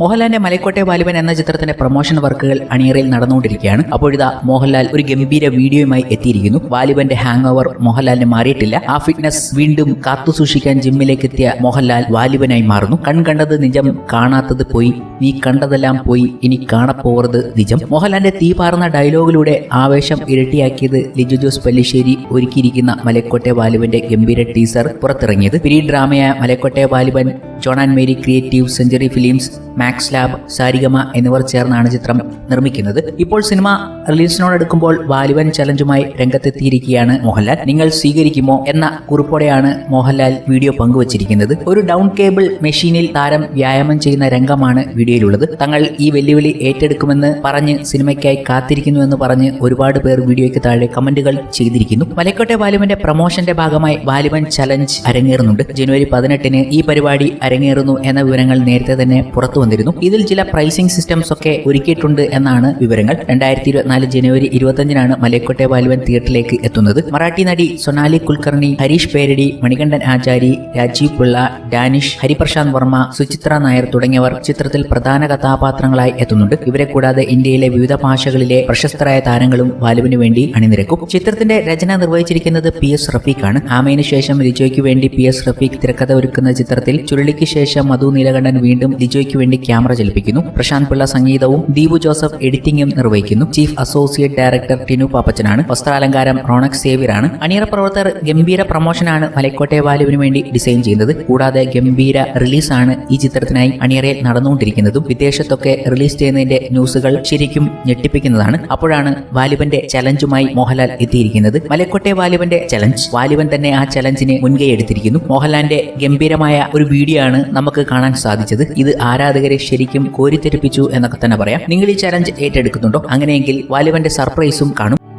മോഹൻലാലിന്റെ മലക്കോട്ടെ ബാലിബൻ എന്ന ചിത്രത്തിന്റെ പ്രൊമോഷൻ വർക്കുകൾ അണിയറയിൽ നടന്നുകൊണ്ടിരിക്കുകയാണ്. അപ്പോഴിതാ മോഹൻലാൽ ഒരു ഗംഭീര വീഡിയോയുമായി എത്തിയിരിക്കുന്നു. വാലിബന്റെ ഹാങ് ഓവർ മോഹൻലാലിന് മാറിയിട്ടില്ല. ആ ഫിറ്റ്നസ് വീണ്ടും കാത്തു സൂക്ഷിക്കാൻ ജിമ്മിലേക്ക് എത്തിയ മോഹൻലാൽ വാലിബനായി മാറുന്നു. കൺ കണ്ടത് നിജം കാണാത്തത് പോയി. നീ കണ്ടതെല്ലാം പോയി. ഇനി കാണപ്പോറത് നിജം. മോഹൻലാലിന്റെ തീ പാർന്ന ഡയലോഗിലൂടെ ആവേശം ഇരട്ടിയാക്കിയത് ലിജു ജോസ് പല്ലിശ്ശേരി ഒരുക്കിയിരിക്കുന്ന മലക്കോട്ടെ വാലിബന്റെ ഗംഭീര ടീസർ പുറത്തിറങ്ങിയത്. Period ഡ്രാമയായ Malaikottai Vaaliban John and Mary Creative Century Films Max Lab Saregama എന്നിവർ ചേർന്നാണ് ചിത്രം നിർമ്മിക്കുന്നത്. ഇപ്പോൾ സിനിമ റിലീസിനോടടുക്കുമ്പോൾ വാലിബൻ ചലഞ്ചുമായി രംഗത്തെത്തിയിരിക്കുകയാണ് മോഹൻലാൽ. നിങ്ങൾ സ്വീകരിക്കുമോ എന്ന കുറിപ്പോടെയാണ് മോഹൻലാൽ വീഡിയോ പങ്കുവച്ചിരിക്കുന്നത്. ഒരു ഡൗൺ കേബിൾ മെഷീനിൽ താരം വ്യായാമം ചെയ്യുന്ന രംഗമാണ് വീഡിയോയിലുള്ളത്. തങ്ങൾ ഈ വെല്ലുവിളി ഏറ്റെടുക്കുമെന്ന് പറഞ്ഞ് സിനിമയ്ക്കായി കാത്തിരിക്കുന്നുവെന്ന് പറഞ്ഞ് ഒരുപാട് പേർ വീഡിയോയ്ക്ക് താഴെ കമന്റുകൾ ചെയ്തിരിക്കുന്നു. മലക്കോട്ടെ വാലിബന്റെ പ്രൊമോഷന്റെ ഭാഗമായി വാലിബൻ ചലഞ്ച് അരങ്ങേറുന്നുണ്ട്. ജനുവരി പതിനെട്ടിന് ഈ പരിപാടി അരങ്ങേറുന്നു എന്ന വിവരങ്ങൾ നേരത്തെ തന്നെ പുറത്തു വന്നിരുന്നു. ഇതിൽ ചില പ്രൈസിംഗ് സിസ്റ്റംസ് ഒക്കെ ഒരുക്കിയിട്ടുണ്ട് എന്നാണ് വിവരങ്ങൾ. രണ്ടായിരത്തി ഇരുപത്തിനാല് ജനുവരി ഇരുപത്തഞ്ചിനാണ് മലയക്കോട്ടെ ബാലുവൻ തിയേറ്ററിലേക്ക് എത്തുന്നത്. മറാഠി നടി സൊനാലി കുൽക്കർണി ഹരീഷ് പേരടി മണികണ്ഠൻ ആചാരി രാജീവ് പിള്ള ഡാനിഷ് ഹരിപ്രശാന്ത് വർമ്മ സുചിത്ര നായർ തുടങ്ങിയവർ ചിത്രത്തിൽ പ്രധാന കഥാപാത്രങ്ങളായി എത്തുന്നുണ്ട്. ഇവരെ കൂടാതെ ഇന്ത്യയിലെ വിവിധ ഭാഷകളിലെ പ്രശസ്തരായ താരങ്ങളും ബാലുവിന് വേണ്ടി അണിനിരക്കും. ചിത്രത്തിന്റെ രചന നിർവഹിച്ചിരിക്കുന്നത് പി എസ് റഫീഖാണ്. ആമയിന് ശേഷം ലിജോയ്ക്ക് വേണ്ടി പി എസ് റഫീഖ് തിരക്കഥ ഒരുക്കുന്ന ചിത്രത്തിൽ ചുരുളിക്ക് ശേഷം മധു നീലകണ്ഠൻ വീണ്ടും ലിജോയ്ക്ക് വേണ്ടി ക്യാമറ ചലിപ്പിക്കുന്നു. പ്രശാന്ത് പിള്ള സംഗീതവും ദീപു ജോസഫ് എഡിറ്റിംഗും നിർവഹിക്കുന്നു. ചീഫ് അസോസിയേറ്റ് ഡയറക്ടർ ടിനു പാപ്പച്ചനാണ്. വസ്ത്രാലങ്കാരം റോണക് സേവ്യറാണ് അണിയറ പ്രവർത്തകർ ഗംഭീര പ്രമോഷനാണ് മലക്കോട്ടെ വാലുവിന് വേണ്ടി ഡിസൈൻ ചെയ്യുന്നത്. കൂടാതെ ഗംഭീര റിലീസാണ് ഈ ചിത്രത്തിനായി അണിയറയിൽ നടന്നുകൊണ്ടിരിക്കുന്നതും. വിദേശത്തൊക്കെ റിലീസ് ചെയ്യുന്നതിന്റെ ന്യൂസുകൾ ശരിക്കും ഞെട്ടിപ്പിക്കുന്നതാണ്. അപ്പോഴാണ് വാലിബന്റെ ചലഞ്ചുമായി മോഹൻലാൽ എത്തിയിരിക്കുന്നത്. മലക്കോട്ടെ വാലിബന്റെ ചലഞ്ച്. വാലിബൻ തന്നെ ആ ചലഞ്ചിനെ മുൻകൈ എടുത്തിരിക്കുന്നു. മോഹൻലാലിന്റെ ഗംഭീരമായ ഒരു വീഡിയോ ആണ് നമുക്ക് കാണാൻ സാധിച്ചത്? ഇത് ആരാധകരെ ശരിക്കും കോരിത്തെരിപ്പിച്ചു എന്നൊക്കെ തന്നെ പറയാം. നിങ്ങൾ ഈ ചലഞ്ച് ഏറ്റെടുക്കുന്നുണ്ടോ? അങ്ങനെയെങ്കിൽ വാലുവന്റെ സർപ്രൈസും കാണും.